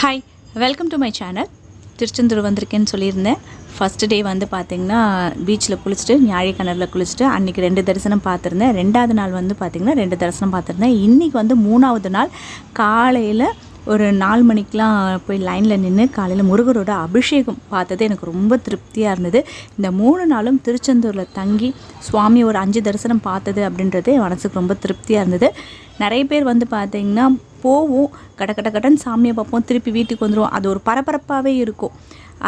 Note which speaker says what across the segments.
Speaker 1: Hi welcome to my channel Tiruchendur வந்திருக்கேன்னு சொல்லியிருந்தேன். First day வந்து பார்த்திங்கன்னா பீச்சில் குளிச்சுட்டு ஞாயிற்றுக்கிணறுல குளிச்சுட்டு அன்றைக்கி ரெண்டு தரிசனம் பார்த்துருந்தேன் ரெண்டாவது நாள் வந்து பார்த்திங்கன்னா ரெண்டு தரிசனம் பார்த்துருந்தேன் இன்றைக்கி வந்து மூணாவது நாள். காலையில் ஒரு நாலு மணிக்கெலாம் போய் லைனில் நின்று காலையில் முருகரோட அபிஷேகம் பார்த்தது எனக்கு ரொம்ப திருப்தியாக இருந்தது. இந்த மூணு நாளும் திருச்செந்தூரில் தங்கி சுவாமி ஒரு அஞ்சு தரிசனம் பார்த்தது அப்படின்றது மனசுக்கு ரொம்ப திருப்தியாக இருந்தது. நிறைய பேர் வந்து பார்த்தீங்கன்னா போவோம். கட கட கடன்னு சாமியை பார்ப்போம். திருப்பி வீட்டுக்கு வந்துடுவோம் அது ஒரு பரபரப்பாகவே இருக்கும்.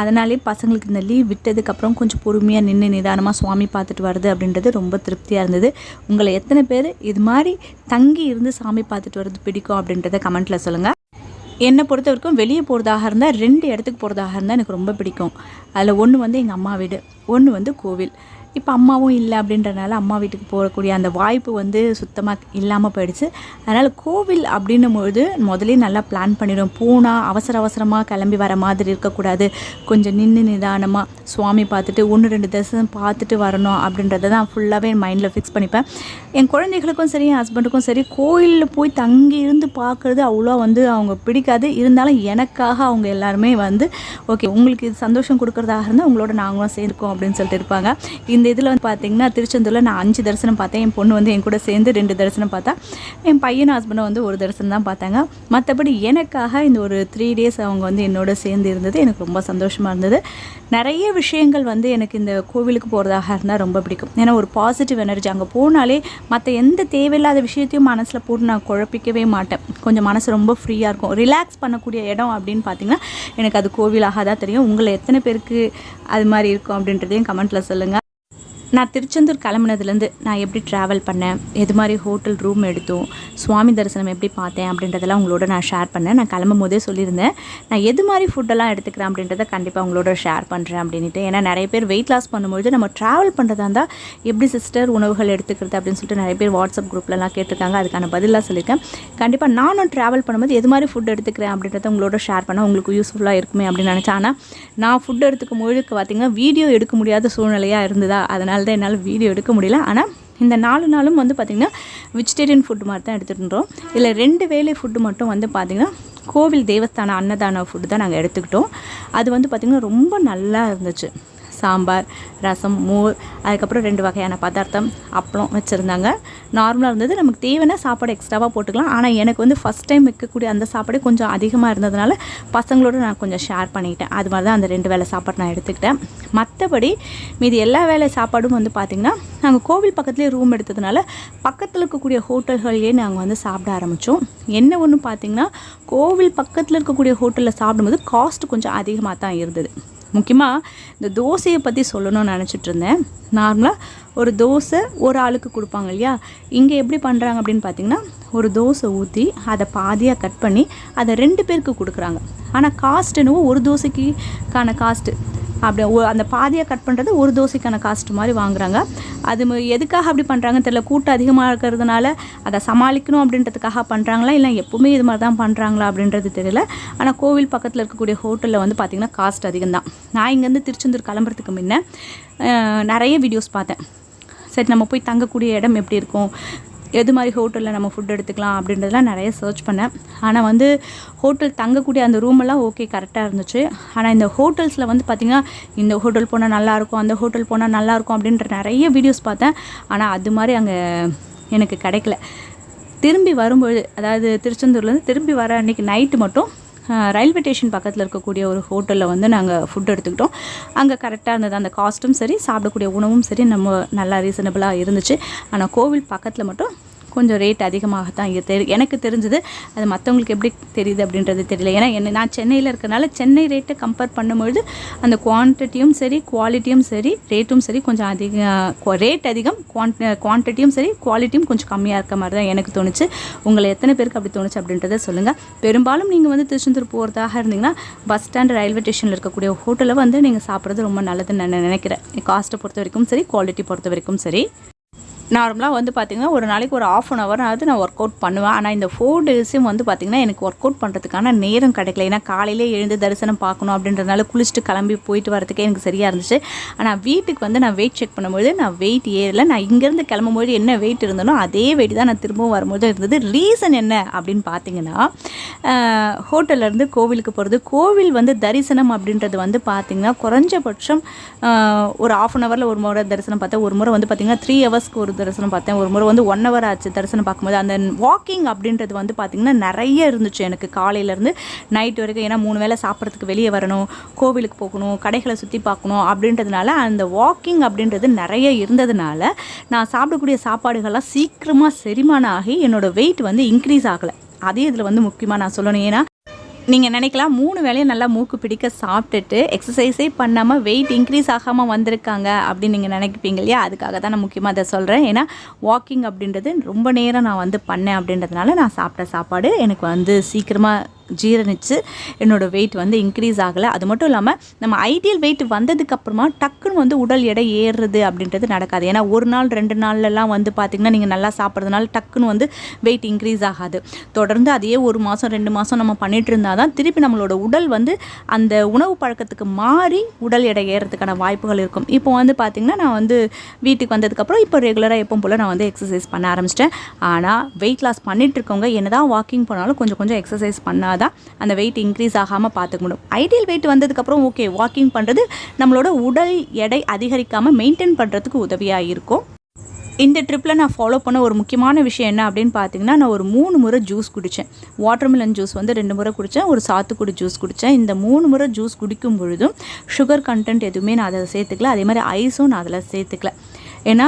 Speaker 1: அதனாலே பசங்களுக்கு இந்த லீவ் விட்டதுக்கப்புறம் கொஞ்சம் பொறுமையாக நின்று நிதானமாக சுவாமி பார்த்துட்டு வருது அப்படின்றது ரொம்ப திருப்தியாக இருந்தது. உங்களை எத்தனை பேர் இது மாதிரி தங்கி இருந்து சாமி பார்த்துட்டு வர்றது பிடிக்கும் அப்படின்றத கமெண்ட்டில் சொல்லுங்கள் என்னை பொறுத்த வரைக்கும் வெளியே போகிறதாக இருந்தால் ரெண்டு இடத்துக்கு போகிறதாக இருந்தால் எனக்கு ரொம்ப பிடிக்கும். அதில் ஒன்று வந்து எங்கள் அம்மா வீடு ஒன்று வந்து கோவில். இப்போ அம்மாவும் இல்லை அப்படின்றனால அம்மா வீட்டுக்கு போகக்கூடிய அந்த வாய்ப்பு வந்து சுத்தமாக இல்லாமல் போயிடுச்சு. அதனால் கோவில் அப்படின்னும் பொழுது முதலே நல்லா பிளான் பண்ணிடும். போனால் அவசர அவசரமாக கிளம்பி வர மாதிரி இருக்கக்கூடாது. கொஞ்சம் நின்று நிதானமாக சுவாமி பார்த்துட்டு ஒன்று ரெண்டு தரிசனம் பார்த்துட்டு வரணும் அப்படின்றத தான் ஃபுல்லாகவே என் மைண்டில் ஃபிக்ஸ் பண்ணிப்பேன். என் குழந்தைகளுக்கும் சரி என் ஹஸ்பண்டுக்கும் சரி கோயிலில் போய் தங்கி இருந்து பார்க்குறது அவ்வளோ வந்து அவங்க பிடிக்காது. இருந்தாலும் எனக்காக அவங்க எல்லாருமே வந்து ஓகே உங்களுக்கு இது சந்தோஷம் கொடுக்குறதாக இருந்தால் உங்களோட நாங்களும் சேர்ந்துக்கோம் அப்படின்னு சொல்லிட்டு இருப்பாங்க. இந்த இதில் வந்து பார்த்திங்கன்னா திருச்செந்தூரில் நான் அஞ்சு தரிசனம் பார்த்தேன். என் பொண்ணு வந்து என் கூட சேர்ந்து ரெண்டு தரிசனம் பார்த்தா. என் பையன் ஹஸ்பண்டும் வந்து ஒரு தரிசனம் தான் பார்த்தாங்க. மற்றபடி எனக்காக இந்த ஒரு த்ரீ டேஸ் அவங்க வந்து என்னோட சேர்ந்து இருந்தது. எனக்கு ரொம்ப சந்தோஷமாக இருந்தது. நிறைய விஷயங்கள் வந்து எனக்கு இந்த கோவிலுக்கு போகிறதாக இருந்தால் ரொம்ப பிடிக்கும். ஏன்னா ஒரு பாசிட்டிவ் எனர்ஜி அங்கே போனாலே மற்ற எந்த தேவையில்லாத விஷயத்தையும் மனசில் போட்டு நான் குழப்பிக்கவே மாட்டேன். கொஞ்சம் மனசு ரொம்ப ஃப்ரீயாக இருக்கும். ரிலாக்ஸ் பண்ணக்கூடிய இடம் அப்படின்னு பார்த்தீங்கன்னா எனக்கு அது கோவிலாக தான் தெரியும். உங்களை எத்தனை பேருக்கு அது மாதிரி இருக்கும் அப்படின்றதையும் கமெண்ட்டில் சொல்லுங்கள் நான் திருச்செந்தூர் கிளம்புனதுலேருந்து நான் எப்படி ட்ராவல் பண்ணேன் எது மாதிரி ஹோட்டல் ரூம் எடுத்தோம் சுவாமி தரிசனம் எப்படி பார்த்தேன் அப்படின்றதெல்லாம் உங்களோட நான் ஷேர் பண்ணேன். நான் கிளம்பும் போதே சொல்லியிருந்தேன். நான் எது மாதிரி ஃபுட்டெல்லாம் எடுத்துக்கிறேன் அப்படின்றத கண்டிப்பாக உங்களோட ஷேர் பண்ணுறேன் அப்படின்ட்டு ஏன்னா நிறைய பேர் வெயிட் லாஸ் பண்ணும்பொழுது நம்ம ட்ராவல் பண்ணுறதா இருந்தால் எப்படி சிஸ்டர் உணவுகள் எடுத்துக்கிறது அப்படின்னு சொல்லிட்டு நிறைய பேர் வாட்ஸ்அப் குரூப்லலாம் கேட்டிருக்காங்க. அதுக்கான பதிலாக சொல்லியிருக்கேன். கண்டிப்பாக நானும் ட்ராவல் பண்ணும்போது எது மாதிரி ஃபுட் எடுத்துக்கிறேன் அப்படின்றத உங்களோட ஷேர் பண்ண உங்களுக்கு யூஸ்ஃபுல்லாக இருக்குமே அப்படின்னு நினச்சேன். ஆனால் நான் ஃபுட் எடுத்துக்கும் பொழுது பார்த்திங்கன்னா வீடியோ எடுக்க முடியாத சூழ்நிலையாக இருந்ததா? அதனால் தான் என்னால் வீடியோ எடுக்க முடியல. ஆனால் இந்த நாலு நாளும் வந்து பார்த்திங்கன்னா வெஜிடேரியன் ஃபுட்டு மாதிரி தான் எடுத்துகிட்டு இருந்தோம் இதில் ரெண்டு வேளை ஃபுட்டு மட்டும் வந்து பார்த்திங்கன்னா கோவில் தேவஸ்தான அன்னதான ஃபுட்டு தான் நாங்கள் எடுத்துக்கிட்டோம். அது வந்து பார்த்திங்கன்னா ரொம்ப நல்லா இருந்துச்சு. சாம்பார் ரசம் மோர் அதுக்கப்புறம் ரெண்டு வகையான பதார்த்தம் அப்பளம் வச்சுருந்தாங்க. நார்மலாக இருந்தது. நமக்கு தேவைன்னா சாப்பாடு எக்ஸ்ட்ராவாக போட்டுக்கலாம். ஆனால் எனக்கு வந்து ஃபஸ்ட் டைம் வைக்கக்கூடிய அந்த சாப்பாடு கொஞ்சம் அதிகமாக இருந்ததுனால பசங்களோட நான் கொஞ்சம் ஷேர் பண்ணிக்கிட்டேன் அது மாதிரி தான் அந்த ரெண்டு வேளை சாப்பாடு நான் எடுத்துக்கிட்டேன். மற்றபடி மீதி எல்லா வேலை சாப்பாடும் வந்து பார்த்திங்கன்னா நாங்கள் கோவில் பக்கத்துலேயே ரூம் எடுத்ததுனால பக்கத்தில் இருக்கக்கூடிய ஹோட்டல்கள்லேயே நாங்கள் வந்து சாப்பிட ஆரம்பித்தோம் என்ன ஒன்று பார்த்திங்கன்னா கோவில் பக்கத்தில் இருக்கக்கூடிய ஹோட்டலில் சாப்பிடும்போது காஸ்ட் கொஞ்சம் அதிகமாக தான் இருந்தது. முக்கியமாக இந்த தோசையை பற்றி சொல்லணும்னு நினச்சிட்டு இருந்தேன். நார்மலாக ஒரு தோசை ஒரு ஆளுக்கு கொடுப்பாங்க இல்லையா? இங்கே எப்படி பண்ணுறாங்க அப்படின்னு பார்த்தீங்கன்னா ஒரு தோசை ஊற்றி அதை பாதியாக கட் பண்ணி அதை ரெண்டு பேருக்கு கொடுக்குறாங்க. ஆனால் காஸ்ட் என்னவோ ஒரு தோசைக்கான காஸ்ட்டு அப்படி ஒ- அந்த பாதியாக கட் பண்ணுறது ஒரு தோசைக்கான காஸ்ட் மாதிரி வாங்குறாங்க. அது எதுக்காக அப்படி பண்ணுறாங்கன்னு தெரியல. கூட்டம் அதிகமாக இருக்கிறதுனால அதை சமாளிக்கணும் அப்படின்றதுக்காக பண்ணுறாங்களா இல்லை எப்பவுமே இது மாதிரி தான் பண்ணுறாங்களா அப்படின்றது தெரியல. ஆனால் கோவில் பக்கத்தில் இருக்கக்கூடிய ஹோட்டலில் வந்து பார்த்திங்கன்னா காஸ்ட் அதிகம் தான் நான் இங்கேருந்து திருச்செந்தூர் கிளம்புறதுக்கு முன்ன நிறைய வீடியோஸ் பார்த்தேன். சரி நம்ம போய் தங்கக்கூடிய இடம் எப்படி இருக்கும்? எது மாதிரி ஹோட்டலில் நம்ம ஃபுட் எடுத்துக்கலாம் அப்படின்றதெல்லாம் நிறைய சர்ச் பண்ணேன். ஆனால் வந்து ஹோட்டல் தங்கக்கூடிய அந்த ரூமெல்லாம் ஓகே கரெக்டாக இருந்துச்சு. ஆனால் இந்த ஹோட்டல்ஸில் வந்து பார்த்திங்கன்னா இந்த ஹோட்டல் போனால் நல்லாயிருக்கும் அந்த ஹோட்டல் போனால் நல்லாயிருக்கும் அப்படின்ற நிறைய வீடியோஸ் பார்த்தேன். ஆனால் அது மாதிரி அங்கே எனக்கு கிடைக்கல. திரும்பி வரும்பொழுது அதாவது திருச்செந்தூர்லேருந்து திரும்பி வர அன்றைக்கி நைட்டு மட்டும் ரயில்வே ஸ்டேஷன் பக்கத்தில் இருக்கக்கூடிய ஒரு ஹோட்டலில் வந்து நாங்கள் ஃபுட் எடுத்துக்கிட்டோம். அங்கே கரெக்டாக இருந்தது. அந்த காஸ்ட்டும் சரி சாப்பிடக்கூடிய உணவும் சரி நம்ம நல்லா ரீசனபிளாக இருந்துச்சு. ஆனால் கோவில் பக்கத்தில் மட்டும் கொஞ்சம் ரேட் அதிகமாக தான் இங்கே தெரி எனக்கு தெரிஞ்சது அது மற்றவங்களுக்கு எப்படி தெரியுது அப்படின்றது தெரியல. ஏன்னா என்ன நான் சென்னையில் இருக்கிறனால சென்னை ரேட்டை கம்பேர் பண்ணும்பொழுது அந்த குவான்டிட்டியும் சரி குவாலிட்டியும் சரி ரேட்டும் சரி கொஞ்சம் அதிக ரேட் அதிகம் குவான்டிட்டியும் சரி குவாலிட்டியும் கொஞ்சம் கம்மியாக இருக்க மாதிரி தான் எனக்கு தோணுச்சு. உங்களை எத்தனை பேருக்கு அப்படி தோணுச்சு அப்படின்றத சொல்லுங்கள் பெரும்பாலும் நீங்கள் வந்து திருச்செந்தூர் போகிறதாக இருந்தீங்கன்னா பஸ் ஸ்டாண்ட் ரயில்வே ஸ்டேஷனில் இருக்கக்கூடிய ஹோட்டலில் வந்து நீங்கள் சாப்பிட்றது ரொம்ப நல்லதுன்னு நான் நினைக்கிறேன். காஸ்ட்டை பொறுத்த வரைக்கும் சரி குவாலிட்டி பொறுத்த வரைக்கும் சரி. நார்மலாக வந்து பார்த்திங்கன்னா ஒரு நாளைக்கு ஒரு ஆஃப் அன் ஹவர் ஆகுது நான் ஒர்க் அவுட் பண்ணுவேன். ஆனால் இந்த ஃபோர் டேஸும் வந்து பார்த்திங்கன்னா எனக்கு ஒர்க் அவுட் பண்ணுறதுக்கான நேரம் கிடைக்கல. ஏன்னா காலையிலே எழுந்து தரிசனம் பார்க்கணும் அப்படின்றதுனால குளிச்சுட்டு கிளம்பி போயிட்டு வரதுக்கே எனக்கு சரியாக இருந்துச்சு. ஆனால் வீட்டுக்கு வந்து நான் வெயிட் செக் பண்ணும்போது நான் வெயிட் ஏறல. நான் இங்கேருந்து கிளம்பும்போது என்ன வெயிட் இருந்தனோ அதே வெயிட் தான் நான் திரும்பவும் வரும்போது இருந்தது. ரீசன் என்ன அப்படின்னு பார்த்தீங்கன்னா ஹோட்டல்லேருந்து கோவிலுக்கு போகிறது கோவில் வந்து தரிசனம் அப்படின்றது வந்து பார்த்திங்கன்னா குறைஞ்சபட்சம் ஒரு ஆஃப் அன் ஹவரில் ஒரு முறை தரிசனம் பார்த்தா ஒரு முறை வந்து பார்த்திங்கன்னா த்ரீ ஹவர்ஸ்க்கு ஒரு தரிசனம் பார்த்தேன். ஒரு முறை வந்து ஒன் ஹவர் ஆச்சு தரிசனம் பார்க்கும்போது. அந்த வாக்கிங் அப்படின்றது வந்து பார்த்திங்கன்னா நிறைய இருந்துச்சு எனக்கு காலையிலேருந்து நைட் வரைக்கும். ஏன்னா மூணு வேளை சாப்பிட்றதுக்கு வெளியே வரணும் கோவிலுக்கு போகணும் கடைகளை சுற்றி பார்க்கணும் அப்படின்றதுனால அந்த வாக்கிங் அப்படின்றது நிறைய இருந்ததுனால நான் சாப்பிடக்கூடிய சாப்பாடுகள்லாம் சீக்கிரமாக செரிமானம் ஆகி என்னோடய வெயிட் வந்து இன்க்ரீஸ் ஆகலை. அதே இதில் வந்து முக்கியமாக நான் சொல்லணும். ஏன்னா நீங்கள் நினைக்கலாம் மூணு வேளையும் நல்லா மூக்கு பிடிக்க சாப்பிட்டுட்டு எக்ஸசைஸே பண்ணாமல் வெயிட் இன்க்ரீஸ் ஆகாமல் வந்திருக்காங்க அப்படின்னு நீங்கள் நினைப்பீங்க இல்லையா? அதுக்காக தான் நான் முக்கியமாக அதை சொல்கிறேன் ஏன்னா வாக்கிங் அப்படின்றது ரொம்ப நேரம் நான் வந்து பண்ணேன் அப்படின்றதுனால நான் சாப்பிட்ட சாப்பாடு எனக்கு வந்து சீக்கிரமாக ஜீரணிச்சு என்னோடய வெயிட் வந்து இன்க்ரீஸ் ஆகலை. அது மட்டும் இல்லாமல் நம்ம ஐடியல் வெயிட் வந்ததுக்கப்புறமா டக்குன்னு வந்து உடல் எடை ஏறுறது அப்படின்றது நடக்காது. ஏன்னா ஒரு நாள் ரெண்டு நாள்லலாம் வந்து பார்த்திங்கன்னா நீங்கள் நல்லா சாப்பிட்றதுனால டக்குன்னு வந்து வெயிட் இன்க்ரீஸ் ஆகாது. தொடர்ந்து அதே ஒரு மாதம் ரெண்டு மாதம் நம்ம பண்ணிட்டு இருந்தால் தான் திருப்பி நம்மளோட உடல் வந்து அந்த உணவு பழக்கத்துக்கு மாறி உடல் எடை ஏறதுக்கான வாய்ப்புகள் இருக்கும். இப்போ வந்து பார்த்திங்கன்னா நான் வந்து வீட்டுக்கு வந்ததுக்கப்புறம் இப்போ ரெகுலராக எப்பவும் போல் நான் வந்து எக்ஸசைஸ் பண்ண ஆரம்பிச்சிட்டேன். ஆனால் வெயிட் லாஸ் பண்ணிட்டு இருக்கவங்க என்ன தான் வாக்கிங் போனாலும் கொஞ்சம் கொஞ்சம் எக்ஸசைஸ் பண்ணாது பண்ணாதான் அந்த வெயிட் இன்க்ரீஸ் ஆகாமல் பார்த்துக்க முடியும். ஐடியல் வெயிட் வந்ததுக்கப்புறம் ஓகே வாக்கிங் பண்ணுறது நம்மளோட உடல் எடை அதிகரிக்காமல் மெயின்டைன் பண்ணுறதுக்கு உதவியாக இருக்கும். இந்த ட்ரிப்பில் நான் ஃபாலோ பண்ண ஒரு முக்கியமான விஷயம் என்ன அப்படின்னு பார்த்தீங்கன்னா நான் ஒரு மூணு முறை ஜூஸ் குடித்தேன் வாட்டர்மெலன் ஜூஸ் வந்து ரெண்டு முறை குடித்தேன் ஒரு சாத்துக்குடி ஜூஸ் குடித்தேன் இந்த மூணு முறை ஜூஸ் குடிக்கும் பொழுதும் சுகர் கண்டென்ட் எதுவுமே நான் அதில் சேர்த்துக்கல. அதே மாதிரி ஐஸும் நான் அதில் சேர்த்துக்கல. ஏன்னா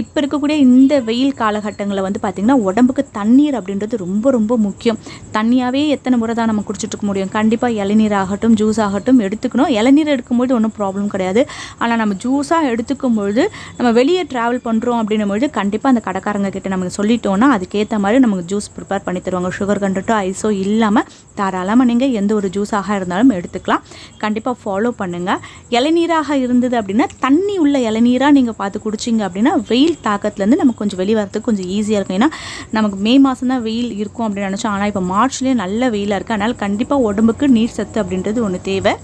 Speaker 1: இப்போ இருக்கக்கூடிய இந்த வெயில் காலகட்டங்களில் வந்து பார்த்திங்கன்னா உடம்புக்கு தண்ணீர் அப்படின்றது ரொம்ப ரொம்ப முக்கியம். தண்ணியாகவே எத்தனை முறை தான் நம்ம குடிச்சிட்டுருக்க முடியும். கண்டிப்பாக இளநீர் ஆகட்டும் ஜூஸ் ஆகட்டும் எடுத்துக்கணும். இளநீர் எடுக்கும்பொழுது ஒன்றும் ப்ராப்ளம் கிடையாது. ஆனால் நம்ம ஜூஸாக எடுத்துக்கும் பொழுது நம்ம வெளியே ட்ராவல் பண்ணுறோம் அப்படின்னும் பொழுது கண்டிப்பாக அந்த கடைக்காரங்க கிட்ட நமக்கு சொல்லிட்டோம்னா அதுக்கேற்ற மாதிரி நமக்கு ஜூஸ் ப்ரிப்பேர் பண்ணி தருவாங்க. சுகர் கண்டுட்டோ ஐஸோ இல்லாமல் தாராளமாக நீங்கள் எந்த ஒரு ஜூஸாக இருந்தாலும் எடுத்துக்கலாம். கண்டிப்பாக ஃபாலோ பண்ணுங்கள் இளநீராக இருந்தது அப்படின்னா தண்ணி உள்ள இளநீராக நீங்கள் பார்த்து குடிச்சிங்க அப்படின்னா வெயில் தாக்கத்துலேருந்து நமக்கு கொஞ்சம் வெளியே வரதுக்கு கொஞ்சம் ஈஸியாக இருக்கும். ஏன்னா நமக்கு மே மாதம் தான் வெயில் இருக்கும் அப்படின்னு நினச்சோம். ஆனால் இப்போ மார்ச்லேயே நல்ல வெயிலாக இருக்குது அதனால் கண்டிப்பாக உடம்புக்கு நீர் சத்து அப்படின்றது ஒன்று தேவை.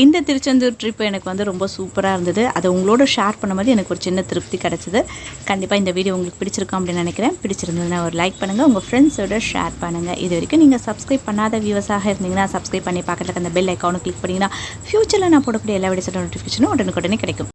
Speaker 1: இந்த திருச்செந்தூர் ட்ரிப் எனக்கு வந்து ரொம்ப சூப்பராக இருந்தது. அதை உங்களோட ஷேர் பண்ண மாதிரி எனக்கு ஒரு சின்ன திருப்தி கிடச்சிது. கண்டிப்பாக இந்த வீடியோ உங்களுக்கு பிடிச்சிருக்கும் அப்படின்னு நினைக்கிறேன். பிடிச்சிருந்ததுன்னா ஒரு லைக் பண்ணுங்கள் உங்கள் ஃப்ரெண்ட்ஸோட ஷேர் பண்ணுங்கள் இது வரைக்கும் நீங்கள் சப்ஸ்கிரைப் பண்ணாத வியூவர்ஸாக இருந்தீங்கன்னா சப்ஸ்கிரைப் பண்ணி பக்கத்தில் அந்த பெல் அக்கௌண்ட் கிளிக் பண்ணிங்கன்னா ஃப்யூச்சரில் நான் போடக்கூடிய எல்லா வீடியோஸோட நோட்டிஃபிகேஷனும் உடனுக்குடனே கிடைக்கும்.